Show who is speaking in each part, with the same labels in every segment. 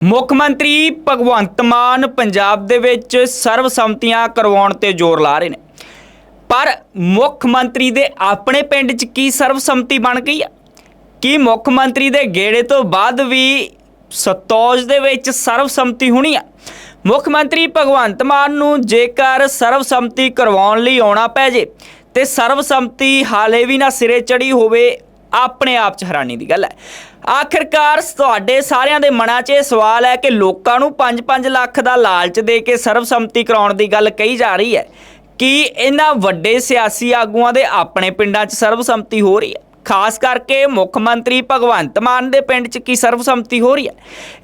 Speaker 1: ਮੁੱਖ ਮੰਤਰੀ ਭਗਵੰਤ ਮਾਨ ਪੰਜਾਬ ਦੇ ਵਿੱਚ ਸਰਵਸੰਮਤੀਆਂ ਕਰਵਾਉਣ ਤੇ ਜ਼ੋਰ ਲਾ ਰਹੇ ਨੇ। ਪਰ ਮੁੱਖ ਮੰਤਰੀ ਦੇ ਆਪਣੇ ਪਿੰਡ 'ਚ ਕੀ ਸਰਵਸੰਮਤੀ ਬਣ ਗਈ ਆ? ਕੀ ਮੁੱਖ ਮੰਤਰੀ ਦੇ ਗੇੜੇ ਤੋਂ ਬਾਅਦ ਵੀ ਸਤੌਜ ਦੇ ਵਿੱਚ ਸਰਵਸੰਮਤੀ ਹੋਣੀ ਆ? ਮੁੱਖ ਮੰਤਰੀ ਭਗਵੰਤ ਮਾਨ ਨੂੰ ਜੇਕਰ ਸਰਵਸੰਮਤੀ ਕਰਵਾਉਣ ਲਈ ਆਉਣਾ ਪੈ ਜੇ ਤੇ ਸਰਵਸੰਮਤੀ ਹਾਲੇ ਵੀ ਨਾ ਸਿਰੇ ਚੜੀ ਹੋਵੇ ਆਪਣੇ ਆਪ 'ਚ ਹੈਰਾਨੀ ਦੀ ਗੱਲ ਹੈ। ਆਖਿਰਕਾਰ ਤੁਹਾਡੇ ਸਾਰਿਆਂ ਦੇ ਮਨਾਂ 'ਚ ਇਹ ਸਵਾਲ ਹੈ ਕਿ ਲੋਕਾਂ ਨੂੰ 5-5 ਲੱਖ ਦਾ ਲਾਲਚ ਦੇ ਕੇ ਸਰਬਸੰਮਤੀ ਕਰਾਉਣ ਦੀ ਗੱਲ ਕਹੀ ਜਾ ਰਹੀ ਹੈ। ਕਿ ਇਹਨਾਂ ਵੱਡੇ ਸਿਆਸੀ ਆਗੂਆਂ ਦੇ ਆਪਣੇ ਪਿੰਡਾਂ 'ਚ ਸਰਬਸੰਮਤੀ ਹੋ ਰਹੀ ਹੈ? ਖਾਸ ਕਰਕੇ ਮੁੱਖ ਮੰਤਰੀ ਭਗਵੰਤ ਮਾਨ ਦੇ ਪਿੰਡ 'ਚ ਕੀ ਸਰਬਸੰਮਤੀ ਹੋ ਰਹੀ ਹੈ?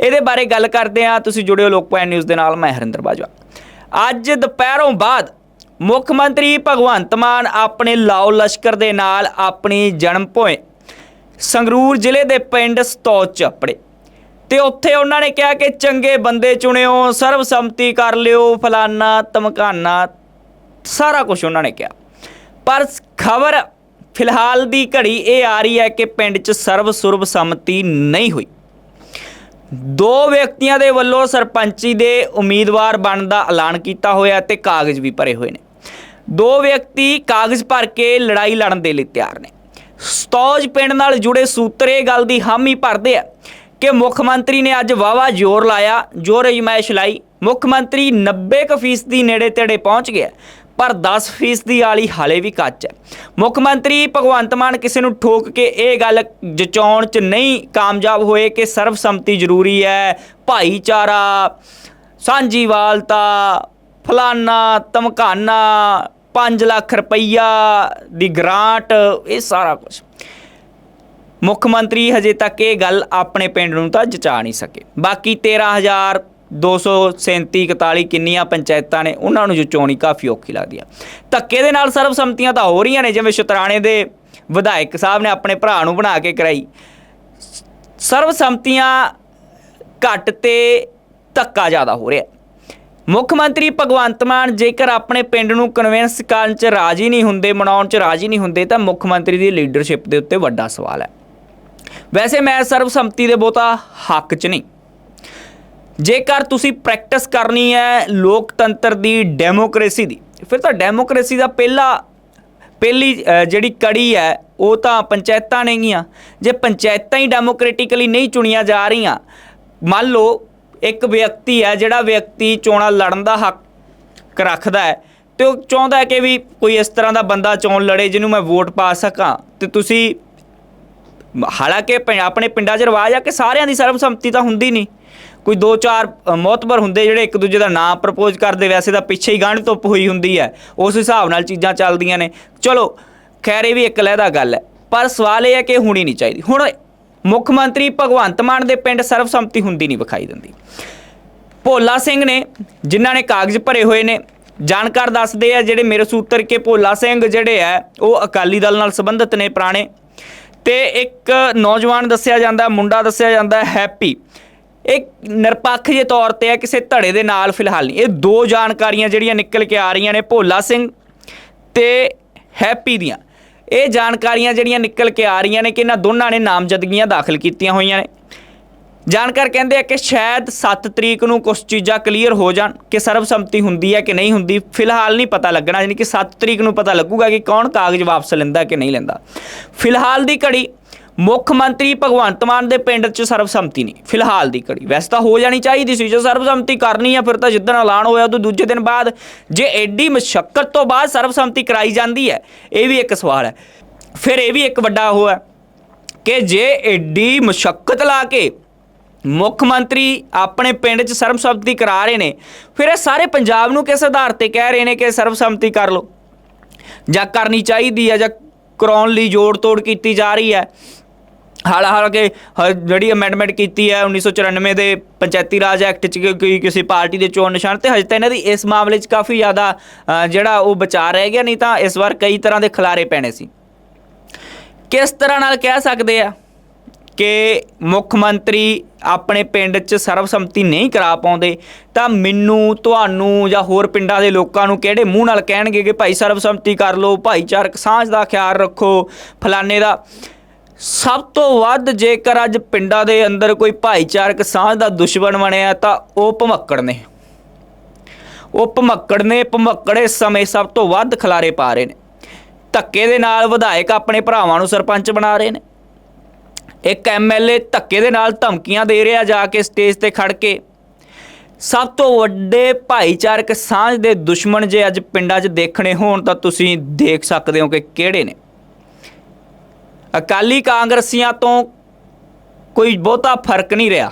Speaker 1: ਇਹਦੇ ਬਾਰੇ ਗੱਲ ਕਰਦੇ ਹਾਂ। ਤੁਸੀਂ ਜੁੜਿਓ ਲੋਕ ਲੋਕਪਾਲ ਨਿਊਜ਼ ਦੇ ਨਾਲ। ਮੈਂ ਹਰਿੰਦਰ ਬਾਜਵਾ। ਅੱਜ ਦੁਪਹਿਰੋਂ ਬਾਅਦ ਮੁੱਖ ਮੰਤਰੀ ਭਗਵੰਤ ਮਾਨ ਆਪਣੇ ਲਾਓ ਲਸ਼ਕਰ ਦੇ ਨਾਲ ਆਪਣੀ ਜਨਮ ਭੋਏ ਸੰਗਰੂਰ ਜ਼ਿਲ੍ਹੇ ਦੇ ਪਿੰਡ ਸਤੌਜ ਚ ਆਪੜੇ ਤੇ ਉੱਥੇ ਉਹਨਾਂ ਨੇ ਕਿਹਾ ਕਿ ਚੰਗੇ ਬੰਦੇ ਚੁਣਿਓ ਸਰਵਸੰਮਤੀ ਕਰ ਲਿਓ, ਫਲਾਨਾ ਧਮਕਾਨਾ, ਸਾਰਾ ਕੁਝ ਉਹਨਾਂ ਨੇ ਕਿਹਾ। ਪਰ ਖਬਰ ਫਿਲਹਾਲ ਦੀ ਘੜੀ ਇਹ ਆ ਰਹੀ ਹੈ ਕਿ ਪਿੰਡ 'ਚ ਸਰਵ ਸੁਰਬ ਸੰਮਤੀ ਨਹੀਂ ਹੋਈ। ਦੋ ਵਿਅਕਤੀਆਂ ਦੇ ਵੱਲੋਂ ਸਰਪੰਚੀ ਦੇ ਉਮੀਦਵਾਰ ਬਣਨ ਦਾ ਐਲਾਨ ਕੀਤਾ ਹੋਇਆ ਤੇ ਕਾਗਜ਼ ਵੀ ਭਰੇ ਹੋਏ ਨੇ। ਦੋ ਵਿਅਕਤੀ ਕਾਗਜ਼ ਭਰ ਕੇ ਲੜਾਈ ਲੜਨ ਦੇ ਲਈ ਤਿਆਰ ਨੇ। ਸਤੌਜ ਪਿੰਡ ਨਾਲ ਜੁੜੇ ਸੂਤਰ ਇਹ ਗੱਲ ਦੀ ਹਾਮੀ ਭਰਦੇ ਆ ਕਿ ਮੁੱਖ ਮੰਤਰੀ ਨੇ ਅੱਜ ਵਾਵਾ ਜ਼ੋਰ ਲਾਇਆ ਜ਼ੋਰ ਅਜਮਾਇਸ਼ ਲਾਈ। ਮੁੱਖ ਮੰਤਰੀ 90% ਦੀ ਨੇੜੇ ਤੇੜੇ ਪਹੁੰਚ ਗਿਆ, ਪਰ 10% ਵਾਲੀ ਹਾਲੇ ਵੀ ਕੱਚ ਹੈ। ਮੁੱਖ ਮੰਤਰੀ ਭਗਵੰਤ ਮਾਨ ਕਿਸੇ ਨੂੰ ਠੋਕ ਕੇ ਇਹ ਗੱਲ ਜਚਾਉਣ 'ਚ ਨਹੀਂ ਕਾਮਯਾਬ ਹੋਏ ਕਿ ਸਰਬਸੰਮਤੀ ਜ਼ਰੂਰੀ ਹੈ, ਭਾਈਚਾਰਾ ਸਾਂਝੀਵਾਲਤਾ ਫਲਾਨਾ, ਧਮਕਾਨਾ 5 ਲੱਖ ਰੁਪਈਆ ਦੀ ਗ੍ਰਾਂਟ ਇਹ ਸਾਰਾ ਕੁਝ ਮੁੱਖ ਮੰਤਰੀ ਹਜੇ ਤੱਕ ਇਹ ਗੱਲ ਆਪਣੇ ਪਿੰਡ ਨੂੰ ਤਾਂ ਜਚਾ ਨਹੀਂ ਸਕੇ। ਬਾਕੀ 13237 41 ਕਿੰਨੀਆਂ ਪੰਚਾਇਤਾਂ ਨੇ, ਉਹਨਾਂ ਨੂੰ ਜਚਾਉਣੀ ਕਾਫੀ ਔਖੀ ਲੱਗਦੀ ਆ। ਧੱਕੇ ਦੇ ਨਾਲ ਸਰਬਸੰਮਤੀਆਂ ਤਾਂ ਹੋ ਰਹੀਆਂ ਨੇ, ਜਿਵੇਂ ਸ਼ਤਰਾਣੇ ਦੇ ਵਿਧਾਇਕ ਸਾਹਿਬ ਨੇ ਆਪਣੇ ਭਰਾ ਨੂੰ ਬਣਾ ਕੇ ਕਰਾਈ। ਸਰਬਸੰਮਤੀਆਂ ਘੱਟ ਤੇ ਧੱਕਾ ਜ਼ਿਆਦਾ ਹੋ ਰਿਹਾ। ਮੁੱਖ ਮੰਤਰੀ ਭਗਵੰਤ ਮਾਨ ਜੇਕਰ ਆਪਣੇ ਪਿੰਡ ਨੂੰ ਕਨਵਿੰਸ ਕਰਨ ਚ ਰਾਜੀ ਨਹੀਂ ਹੁੰਦੇ, ਮਨਾਉਣ ਚ ਰਾਜੀ ਨਹੀਂ ਹੁੰਦੇ, ਤਾਂ ਮੁੱਖ ਮੰਤਰੀ ਦੀ ਲੀਡਰਸ਼ਿਪ ਦੇ ਉੱਤੇ ਵੱਡਾ ਸਵਾਲ ਹੈ। ਵੈਸੇ ਮੈਂ ਸਰਬਸੰਮਤੀ ਦੇ ਬਹੁਤਾ ਹੱਕ 'ਚ ਨਹੀਂ। ਜੇਕਰ ਤੁਸੀਂ ਪ੍ਰੈਕਟਿਸ ਕਰਨੀ ਹੈ ਲੋਕਤੰਤਰ ਦੀ ਡੈਮੋਕ੍ਰੇਸੀ ਦੀ, ਫਿਰ ਤਾਂ ਡੈਮੋਕ੍ਰੇਸੀ ਦਾ ਪਹਿਲਾ, ਪਹਿਲੀ ਜਿਹੜੀ ਕੜੀ ਹੈ, ਉਹ ਤਾਂ ਪੰਚਾਇਤਾਂ ਨੇਗੀਆਂ। ਜੇ ਪੰਚਾਇਤਾਂ ਹੀ ਡੈਮੋਕ੍ਰੈਟਿਕਲੀ ਨਹੀਂ ਚੁਣੀਆਂ ਜਾ ਰਹੀਆਂ, ਮੰਨ ਲਓ ਇੱਕ ਵਿਅਕਤੀ ਹੈ ਜਿਹੜਾ ਵਿਅਕਤੀ ਚੋਣਾਂ ਲੜਨ ਦਾ ਹੱਕ ਰੱਖਦਾ ਹੈ ਤੇ ਉਹ ਚਾਹੁੰਦਾ ਹੈ ਕਿ ਵੀ ਕੋਈ ਇਸ ਤਰ੍ਹਾਂ ਦਾ ਬੰਦਾ ਚੋਣ ਲੜੇ ਜਿਹਨੂੰ ਮੈਂ ਵੋਟ ਪਾ ਸਕਾਂ। ਤੇ ਤੁਸੀਂ ਹਾਲਾਂਕਿ ਪਿੰ- ਆਪਣੇ ਪਿੰਡਾਂ 'ਚ ਰਿਵਾਜ ਆ ਕਿ ਸਾਰਿਆਂ ਦੀ ਸਰਬਸੰਮਤੀ ਤਾਂ ਹੁੰਦੀ ਨਹੀਂ। ਕੋਈ ਦੋ ਚਾਰ ਅ, ਮੋਤਬਰ ਹੁੰਦੇ ਜਿਹੜੇ ਇੱਕ ਦੂਜੇ ਦਾ ਨਾਮ ਪ੍ਰਪੋਜ਼ ਕਰਦੇ ਵੈਸੇ ਤਾਂ ਪਿੱਛੇ ਹੀ ਗਾਂਢ ਧੁੱਪ ਹੋਈ ਹੁੰਦੀ ਹੈ। ਉਸ ਹਿਸਾਬ ਨਾਲ ਚੀਜ਼ਾਂ ਚੱਲਦੀਆਂ ਨੇ। ਚਲੋ ਖੈਰ ਇਹ ਵੀ ਇੱਕ ਲਹਿਦਾ ਗੱਲ ਹੈ। ਪਰ ਸਵਾਲ ਇਹ ਹੈ ਕਿ ਹੋਣੀ ਨਹੀਂ ਚਾਹੀਦੀ। ਹੁਣ ਮੁੱਖ ਮੰਤਰੀ ਭਗਵੰਤ ਮਾਨ ਦੇ ਪਿੰਡ ਸਰਬਸੰਮਤੀ ਹੁੰਦੀ ਨਹੀਂ ਵਿਖਾਈ ਦਿੰਦੀ। ਭੋਲਾ ਸਿੰਘ ਨੇ, ਜਿਨ੍ਹਾਂ ਨੇ ਕਾਗਜ਼ ਭਰੇ ਹੋਏ ਨੇ, ਜਾਣਕਾਰ ਦੱਸਦੇ ਆ ਜਿਹੜੇ ਮੇਰੇ ਸੂਤਰ ਕੇ ਭੋਲਾ ਸਿੰਘ ਜਿਹੜੇ ਆ, ਉਹ ਅਕਾਲੀ ਦਲ ਨਾਲ ਸੰਬੰਧਿਤ ਨੇ ਪੁਰਾਣੇ। ਤੇ ਇੱਕ ਨੌਜਵਾਨ ਦੱਸਿਆ ਜਾਂਦਾ, ਮੁੰਡਾ ਦੱਸਿਆ ਜਾਂਦਾ, ਹੈਪੀ। ਇੱਕ ਨਿਰਪੱਖ ਜੇ ਤੌਰ ਤੇ ਹੈ ਕਿਸੇ ਧੜੇ ਦੇ ਨਾਲ ਫਿਲਹਾਲ ਨਹੀਂ। ਇਹ ਦੋ ਜਾਣਕਾਰੀਆਂ ਜਿਹੜੀਆਂ ਨਿਕਲ ਕੇ ਆ ਰਹੀਆਂ ਨੇ ਭੋਲਾ ਸਿੰਘ ਤੇ ਹੈਪੀ ਦੀਆਂ। ਇਹ ਜਾਣਕਾਰੀਆਂ ਜਿਹੜੀਆਂ ਨਿਕਲ ਕੇ ਆ ਰਹੀਆਂ ਨੇ ਕਿ ਇਹਨਾਂ ਦੋਨਾਂ ਨੇ ਨਾਮਜ਼ਦਗੀਆਂ ਦਾਖਲ ਕੀਤੀਆਂ ਹੋਈਆਂ ਨੇ। ਜਾਣਕਾਰ ਕਹਿੰਦੇ ਆ ਕਿ ਸ਼ਾਇਦ 7 ਤਰੀਕ ਨੂੰ ਕੁਝ ਚੀਜ਼ਾਂ ਕਲੀਅਰ ਹੋ ਜਾਣ, ਕਿ ਸਰਬਸੰਮਤੀ ਹੁੰਦੀ ਹੈ ਕਿ ਨਹੀਂ ਹੁੰਦੀ, ਫਿਲਹਾਲ ਨਹੀਂ ਪਤਾ ਲੱਗਣਾ, ਯਾਨੀ ਕਿ 7 ਤਰੀਕ ਨੂੰ ਪਤਾ ਲੱਗੂਗਾ ਕਿ ਕੌਣ ਕਾਗਜ਼ ਵਾਪਸ ਲੈਂਦਾ ਕਿ ਨਹੀਂ ਲੈਂਦਾ। ਫਿਲਹਾਲ ਦੀ ਘੜੀ ਮੁੱਖ ਮੰਤਰੀ ਭਗਵੰਤ ਮਾਨ ਦੇ ਪਿੰਡ 'ਚ ਸਰਬਸੰਮਤੀ ਨਹੀਂ। ਫਿਲਹਾਲ ਦੀ ਘੜੀ। ਵੈਸੇ ਤਾਂ ਹੋ ਜਾਣੀ ਚਾਹੀਦੀ ਸੀ। ਜੇ ਸਰਬਸੰਮਤੀ ਕਰਨੀ ਆ, ਫਿਰ ਤਾਂ ਜਿੱਦਣ ਐਲਾਨ ਹੋਇਆ ਉਹ ਦੂਜੇ ਦਿਨ ਬਾਅਦ ਜੇ ਐਡੀ ਮੁਸ਼ਕਲ ਤੋਂ ਬਾਅਦ ਸਰਬਸੰਮਤੀ ਕਰਾਈ ਜਾਂਦੀ ਹੈ, ਇਹ ਵੀ ਇੱਕ ਸਵਾਲ ਹੈ। ਫਿਰ ਇਹ ਵੀ ਇੱਕ ਵੱਡਾ ਉਹ ਹੈ ਕਿ ਜੇ ਐਡੀ ਮੁਸ਼ਕਲ ਲਾ ਕੇ ਮੁੱਖ ਮੰਤਰੀ ਆਪਣੇ ਪਿੰਡ 'ਚ ਸਰਬਸੰਮਤੀ ਕਰਾ ਰਹੇ ਨੇ, ਫਿਰ ਇਹ ਸਾਰੇ ਪੰਜਾਬ ਨੂੰ ਕਿਸ ਆਧਾਰ ਤੇ ਕਹਿ ਰਹੇ ਨੇ ਕਿ ਸਰਬਸੰਮਤੀ ਕਰ ਲਓ? ਜਾਂ ਕਰਨੀ ਚਾਹੀਦੀ ਹੈ ਜਾਂ ਕਰਾਉਣ ਲਈ ਜੋੜ ਤੋੜ ਕੀਤੀ ਜਾ ਰਹੀ ਹੈ? ਹਾਲ ਹਾਲਾਂਕਿ ਹ- ਜਿਹੜੀ ਅਮੈਂਡਮੈਂਟ ਕੀਤੀ ਹੈ 1994 ਦੇ ਪੰਚਾਇਤੀ ਰਾਜ ਐਕਟ 'ਚ ਕਿ ਕੋਈ ਕਿਸੇ ਪਾਰਟੀ ਦੇ ਚੋਣ ਨਿਸ਼ਾਨ ਤੇ ਹਜੇ ਤਾਂ ਇਹਨਾਂ ਦੀ ਇਸ ਮਾਮਲੇ 'ਚ ਕਾਫੀ ਜ਼ਿਆਦਾ ਜਿਹੜਾ ਉਹ ਵਿਚਾਰ ਰਹਿ ਗਿਆ ਨਹੀਂ ਤਾਂ ਇਸ ਵਾਰ ਕਈ ਤਰ੍ਹਾਂ ਦੇ ਖਿਲਾਰੇ ਪੈਣੇ ਸੀ। ਕਿਸ ਤਰ੍ਹਾਂ ਨਾਲ ਕਹਿ ਸਕਦੇ ਆ ਕਿ ਮੁੱਖ ਮੰਤਰੀ ਆਪਣੇ ਪਿੰਡ 'ਚ ਸਰਬਸੰਮਤੀ ਨਹੀਂ ਕਰਾ ਪਾਉਂਦੇ, ਤਾਂ ਮੈਨੂੰ, ਤੁਹਾਨੂੰ ਜਾਂ ਹੋਰ ਪਿੰਡਾਂ ਦੇ ਲੋਕਾਂ ਨੂੰ ਕਿਹੜੇ ਮੂੰਹ ਨਾਲ ਕਹਿਣਗੇ ਕਿ ਭਾਈ ਸਰਬਸੰਮਤੀ ਕਰ ਲਓ, ਭਾਈਚਾਰਕ ਸਾਂਝ ਦਾ ਖਿਆਲ ਰੱਖੋ, ਫਲਾਣੇ ਦਾ। ਸਭ ਤੋਂ ਵੱਧ ਜੇਕਰ ਅੱਜ ਪਿੰਡਾਂ ਦੇ ਅੰਦਰ ਕੋਈ ਭਾਈਚਾਰਕ ਸਾਂਝ ਦਾ ਦੁਸ਼ਮਣ ਬਣਿਆ ਤਾਂ ਉਹ ਭਮੱਕੜ ਨੇ। ਉਹ ਭਮੱਕੜ ਨੇ ਭਮੱਕੜ ਇਸ ਸਮੇਂ ਸਭ ਤੋਂ ਵੱਧ ਖਲਾਰੇ ਪਾ ਰਹੇ ਨੇ। ਧੱਕੇ ਦੇ ਨਾਲ ਵਿਧਾਇਕ ਆਪਣੇ ਭਰਾਵਾਂ ਨੂੰ ਸਰਪੰਚ ਬਣਾ ਰਹੇ ਨੇ। ਇੱਕ ਐਮਐਲਏ ਧੱਕੇ ਦੇ ਨਾਲ ਧਮਕੀਆਂ ਦੇ ਰਿਹਾ ਜਾ ਕੇ ਸਟੇਜ ਤੇ ਖੜ ਕੇ। ਸਭ ਤੋਂ ਵੱਡੇ ਭਾਈਚਾਰਕ ਸਾਂਝ ਦੇ ਦੁਸ਼ਮਣ ਜੇ ਅੱਜ ਪਿੰਡਾਂ 'ਚ ਦੇਖਣੇ ਹੋਣ ਤਾਂ ਤੁਸੀਂ ਦੇਖ ਸਕਦੇ ਹੋ ਕਿ ਕਿਹੜੇ ਨੇ। ਅਕਾਲੀ ਕਾਂਗਰਸੀਆਂ ਤੋਂ ਕੋਈ ਬਹੁਤਾ ਫ਼ਰਕ ਨਹੀਂ ਰਿਹਾ।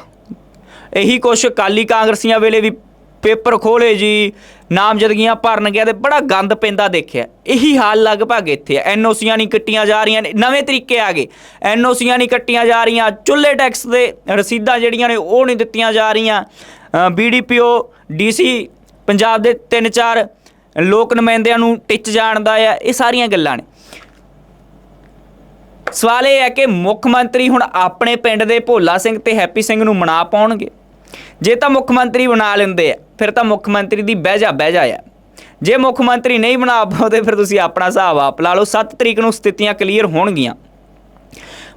Speaker 1: ਇਹੀ ਕੁਛ ਅਕਾਲੀ ਕਾਂਗਰਸੀਆਂ ਵੇਲੇ ਵੀ ਪੇਪਰ ਖੋਲੇ ਜੀ, ਨਾਮਜ਼ਦਗੀਆਂ ਭਰਨ ਗਿਆ ਤੇ ਬੜਾ ਗੰਦ ਪੈਂਦਾ ਦੇਖਿਆ। ਇਹੀ ਹਾਲ ਲਗਭਗ ਇੱਥੇ ਹੈ ਐਨਓਸੀਆਂ ਨਹੀਂ ਕੱਟੀਆਂ ਜਾ ਰਹੀਆਂ ਨੇ। ਨਵੇਂ ਤਰੀਕੇ ਆ ਗਏ। ਐਨਓਸੀਆਂ ਨਹੀਂ ਕੱਟੀਆਂ ਜਾ ਰਹੀਆਂ। ਚੁੱਲ੍ਹੇ ਟੈਕਸ ਦੇ ਰਸੀਦਾਂ ਜਿਹੜੀਆਂ ਨੇ ਉਹ ਨਹੀਂ ਦਿੱਤੀਆਂ ਜਾ ਰਹੀਆਂ। ਬੀਡੀਪੀਓ ਡੀਸੀ ਪੰਜਾਬ ਦੇ ਤਿੰਨ ਚਾਰ ਲੋਕ ਨੁਮਾਇੰਦਿਆਂ ਨੂੰ ਟਿੱਚ ਜਾਣਦਾ ਆ। ਇਹ ਸਾਰੀਆਂ ਗੱਲਾਂ ਨੇ। ਸਵਾਲ ਇਹ ਹੈ ਕਿ ਮੁੱਖ ਮੰਤਰੀ ਹੁਣ ਆਪਣੇ ਪਿੰਡ ਦੇ ਭੋਲਾ ਸਿੰਘ ਤੇ ਹੈਪੀ ਸਿੰਘ ਨੂੰ ਮਨਾ ਪਾਉਣਗੇ? ਜੇ ਤਾਂ ਮੁੱਖ ਮੰਤਰੀ ਬਣਾ ਲੈਂਦੇ ਆ, ਫਿਰ ਤਾਂ ਮੁੱਖ ਮੰਤਰੀ ਦੀ ਬਹਿ ਜਾ ਬਹਿ ਜਾ ਆ। ਜੇ ਮੁੱਖ ਮੰਤਰੀ ਨਹੀਂ ਬਣਾ ਪਾਉਂਦੇ, ਫਿਰ ਤੁਸੀਂ ਆਪਣਾ ਹਿਸਾਬ ਆਪ ਲਾ ਲਓ 7 ਤਰੀਕ ਨੂੰ ਸਥਿਤੀਆਂ ਕਲੀਅਰ ਹੋਣਗੀਆਂ।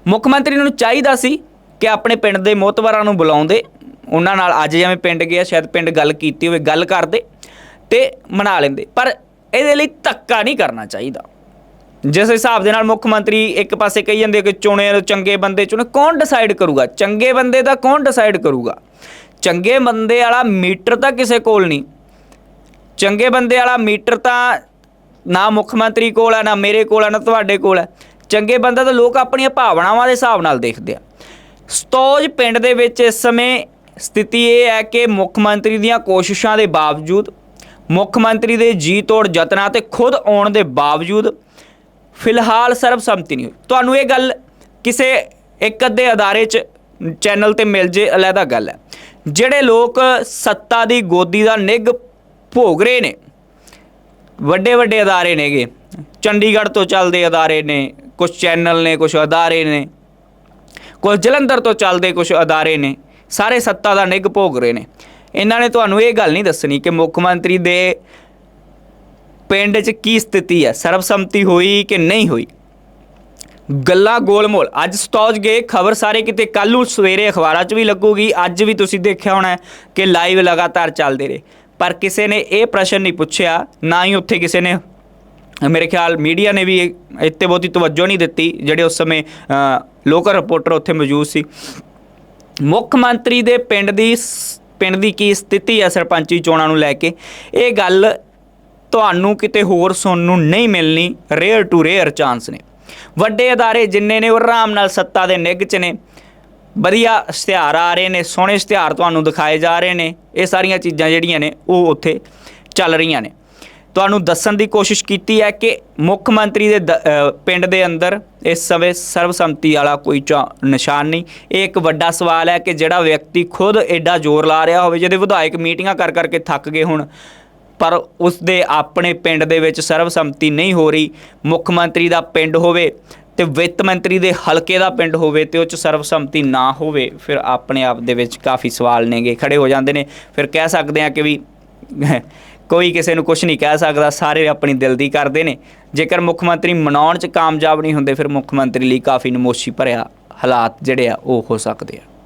Speaker 1: ਮੁੱਖ ਮੰਤਰੀ ਨੂੰ ਚਾਹੀਦਾ ਸੀ ਕਿ ਆਪਣੇ ਪਿੰਡ ਦੇ ਮੋਤਵਰਾਂ ਨੂੰ ਬੁਲਾਉਂਦੇ। ਉਹਨਾਂ ਨਾਲ ਅੱਜ ਜਿਵੇਂ ਪਿੰਡ ਗਿਆ, ਸ਼ਾਇਦ ਪਿੰਡ ਗੱਲ ਕੀਤੀ ਹੋਵੇ, ਗੱਲ ਕਰਦੇ ਤੇ ਮਨਾ ਲੈਂਦੇ। ਪਰ ਇਹਦੇ ਲਈ ਧੱਕਾ ਨਹੀਂ ਕਰਨਾ ਚਾਹੀਦਾ। ਜਿਸ ਹਿਸਾਬ ਦੇ ਨਾਲ ਮੁੱਖ ਮੰਤਰੀ ਇੱਕ ਪਾਸੇ ਕਹੀ ਜਾਂਦੇ ਕਿ ਚੁਣੇ ਚੰਗੇ ਬੰਦੇ ਚੁਣੇ, ਕੌਣ ਡਿਸਾਈਡ ਕਰੂਗਾ? ਚੰਗੇ ਬੰਦੇ ਦਾ ਕੌਣ ਡਿਸਾਈਡ ਕਰੂਗਾ? ਚੰਗੇ ਬੰਦੇ ਵਾਲਾ ਮੀਟਰ ਤਾਂ ਕਿਸੇ ਕੋਲ ਨਹੀਂ। ਚੰਗੇ ਬੰਦੇ ਵਾਲਾ ਮੀਟਰ ਤਾਂ ਨਾ ਮੁੱਖ ਮੰਤਰੀ ਕੋਲ ਆ, ਨਾ ਮੇਰੇ ਕੋਲ ਆ, ਨਾ ਤੁਹਾਡੇ ਕੋਲ ਹੈ ਚੰਗੇ ਬੰਦਾ ਤਾਂ ਲੋਕ ਆਪਣੀਆਂ ਭਾਵਨਾਵਾਂ ਦੇ ਹਿਸਾਬ ਨਾਲ ਦੇਖਦੇ ਆ। ਸਤੋਜ ਪਿੰਡ ਦੇ ਵਿੱਚ ਇਸ ਸਮੇਂ ਸਥਿਤੀ ਇਹ ਹੈ ਕਿ ਮੁੱਖ ਮੰਤਰੀ ਦੀਆਂ ਕੋਸ਼ਿਸ਼ਾਂ ਦੇ ਬਾਵਜੂਦ, ਮੁੱਖ ਮੰਤਰੀ ਦੇ ਜੀ ਤੋੜ ਯਤਨਾਂ ਤੇ ਖੁਦ ਆਉਣ ਦੇ ਬਾਵਜੂਦ ਫਿਲਹਾਲ ਸਰਬਸੰਮਤੀ ਨਹੀਂ ਹੋਈ। ਤੁਹਾਨੂੰ ਇਹ ਗੱਲ ਕਿਸੇ ਇੱਕ ਅੱਧੇ ਅਦਾਰੇ 'ਚ ਚੈਨਲ ਤੇ ਮਿਲ ਜੇ ਅਲੱਗਾ ਗੱਲ ਹੈ। ਜਿਹੜੇ ਲੋਕ ਸੱਤਾ ਦੀ ਗੋਦੀ ਦਾ ਨਿੱਘ ਭੋਗ ਰਹੇ ਨੇ, ਵੱਡੇ ਵੱਡੇ ਅਦਾਰੇ ਨੇਗੇ, ਚੰਡੀਗੜ੍ਹ ਤੋਂ ਚੱਲਦੇ ਅਦਾਰੇ ਨੇ ਕੁਝ ਚੈਨਲ ਨੇ ਕੁਝ ਅਦਾਰੇ ਨੇ ਕੁਝ ਜਲੰਧਰ ਤੋਂ ਚੱਲਦੇ ਕੁਝ ਅਦਾਰੇ ਨੇ, ਸਾਰੇ ਸੱਤਾ ਦਾ ਨਿੱਘ ਭੋਗ ਰਹੇ ਨੇ। ਇਹਨਾਂ ਨੇ ਤੁਹਾਨੂੰ ਇਹ ਗੱਲ ਨਹੀਂ ਦੱਸਣੀ ਕਿ ਮੁੱਖ ਮੰਤਰੀ ਦੇ ਪਿੰਡ 'ਚ ਕੀ ਸਥਿਤੀ ਹੈ? ਸਰਬਸੰਮਤੀ ਹੋਈ ਕਿ ਨਹੀਂ ਹੋਈ? ਗੱਲਾਂ ਗੋਲਮੋਲ। ਅੱਜ ਸਤੌਜ ਗਏ, ਖਬਰ ਸਾਰੇ ਕਿਤੇ ਕੱਲ੍ਹ ਨੂੰ ਸਵੇਰੇ ਅਖਬਾਰਾਂ 'ਚ ਵੀ ਲੱਗੂਗੀ, ਅੱਜ ਵੀ ਤੁਸੀਂ ਦੇਖਿਆ ਹੋਣਾ ਕਿ ਲਾਈਵ ਲਗਾਤਾਰ ਚੱਲਦੇ ਰਹੇ। ਪਰ ਕਿਸੇ ਨੇ ਇਹ ਪ੍ਰਸ਼ਨ ਨਹੀਂ ਪੁੱਛਿਆ, ਨਾ ਹੀ ਉੱਥੇ ਕਿਸੇ ਨੇ, ਮੇਰੇ ਖਿਆਲ ਮੀਡੀਆ ਨੇ ਵੀ ਇੱਥੇ ਬਹੁਤੀ ਤਵੱਜੋ ਨਹੀਂ ਦਿੱਤੀ, ਜਿਹੜੇ ਉਸ ਸਮੇਂ ਲੋਕਲ ਰਿਪੋਰਟਰ ਉੱਥੇ ਮੌਜੂਦ ਸੀ। ਮੁੱਖ ਮੰਤਰੀ ਦੇ ਪਿੰਡ ਦੀ ਸ- ਪਿੰਡ ਦੀ ਕੀ ਸਥਿਤੀ ਹੈ ਸਰਪੰਚੀ ਚੋਣਾਂ ਨੂੰ ਲੈ ਕੇ? ਇਹ ਗੱਲ ਤੁਹਾਨੂੰ ਕਿਤੇ ਹੋਰ ਸੁਣਨ ਨੂੰ ਨਹੀਂ ਮਿਲਣੀ ਰੇਅਰ ਟੂ ਰੇਅਰ ਚਾਂਸ ਨੇ। ਵੱਡੇ ਅਦਾਰੇ ਜਿੰਨੇ ਨੇ, ਉਹ ਆਰਾਮ ਨਾਲ ਸੱਤਾ ਦੇ ਨਿੱਘ 'ਚ ਨੇ। ਵਧੀਆ ਇਸ਼ਤਿਹਾਰ ਆ ਰਹੇ ਨੇ, ਸੋਹਣੇ ਇਸ਼ਤਿਹਾਰ ਤੁਹਾਨੂੰ ਦਿਖਾਏ ਜਾ ਰਹੇ ਨੇ। ਇਹ ਸਾਰੀਆਂ ਚੀਜ਼ਾਂ ਜਿਹੜੀਆਂ ਨੇ, ਉਹ ਉੱਥੇ ਚੱਲ ਰਹੀਆਂ ਨੇ। ਤੁਹਾਨੂੰ ਦੱਸਣ ਦੀ ਕੋਸ਼ਿਸ਼ ਕੀਤੀ ਹੈ ਕਿ ਮੁੱਖ ਮੰਤਰੀ ਦੇ ਦ- ਪਿੰਡ ਦੇ ਅੰਦਰ ਇਸ ਸਮੇਂ ਸਰਬਸੰਮਤੀ ਵਾਲਾ ਕੋਈ ਚਾ- ਨਿਸ਼ਾਨ ਨਹੀਂ। ਇਹ ਇੱਕ ਵੱਡਾ ਸਵਾਲ ਹੈ ਕਿ ਜਿਹੜਾ ਵਿਅਕਤੀ ਖੁਦ ਐਡਾ ਜ਼ੋਰ ਲਾ ਰਿਹਾ ਹੋਵੇ, ਜਿਹਦੇ ਵਿਧਾਇਕ ਮੀਟਿੰਗਾਂ ਕਰ ਕਰਕੇ ਥੱਕ ਗਏ ਹੁਣ ਪਰ ਉਸ ਦੇ ਆਪਣੇ ਪਿੰਡ ਦੇ ਵਿੱਚ ਸਰਬਸੰਮਤੀ ਨਹੀਂ ਹੋ ਰਹੀ। ਮੁੱਖ ਮੰਤਰੀ ਦਾ ਪਿੰਡ ਹੋਵੇ ਤੇ ਵਿੱਤ ਮੰਤਰੀ ਦੇ ਹਲਕੇ ਦਾ ਪਿੰਡ ਹੋਵੇ ਤੇ ਉਹ ਚ ਸਰਬਸੰਮਤੀ ਨਾ ਹੋਵੇ, ਫਿਰ ਆਪਣੇ ਆਪ ਦੇ ਵਿੱਚ ਕਾਫੀ ਸਵਾਲ ਨੇਗੇ, ਖੜੇ ਹੋ ਜਾਂਦੇ ਨੇ। ਫਿਰ ਕਹਿ ਸਕਦੇ ਆ ਕਿ ਵੀ ਕੋਈ ਕਿਸੇ ਨੂੰ ਕੁਝ ਨਹੀਂ ਕਹਿ ਸਕਦਾ, ਸਾਰੇ ਆਪਣੀ ਦਿਲ ਦੀ ਕਰਦੇ ਨੇ। ਜੇਕਰ ਮੁੱਖ ਮੰਤਰੀ ਮਨਾਉਣ ਚ ਕਾਮਯਾਬ ਨਹੀਂ ਹੁੰਦੇ, ਫਿਰ ਮੁੱਖ ਮੰਤਰੀ ਲਈ ਕਾਫੀ ਨਮੋਸ਼ੀ ਭਰਿਆ ਹਾਲਾਤ ਜਿਹੜੇ ਆ, ਉਹ ਹੋ ਸਕਦੇ ਆ।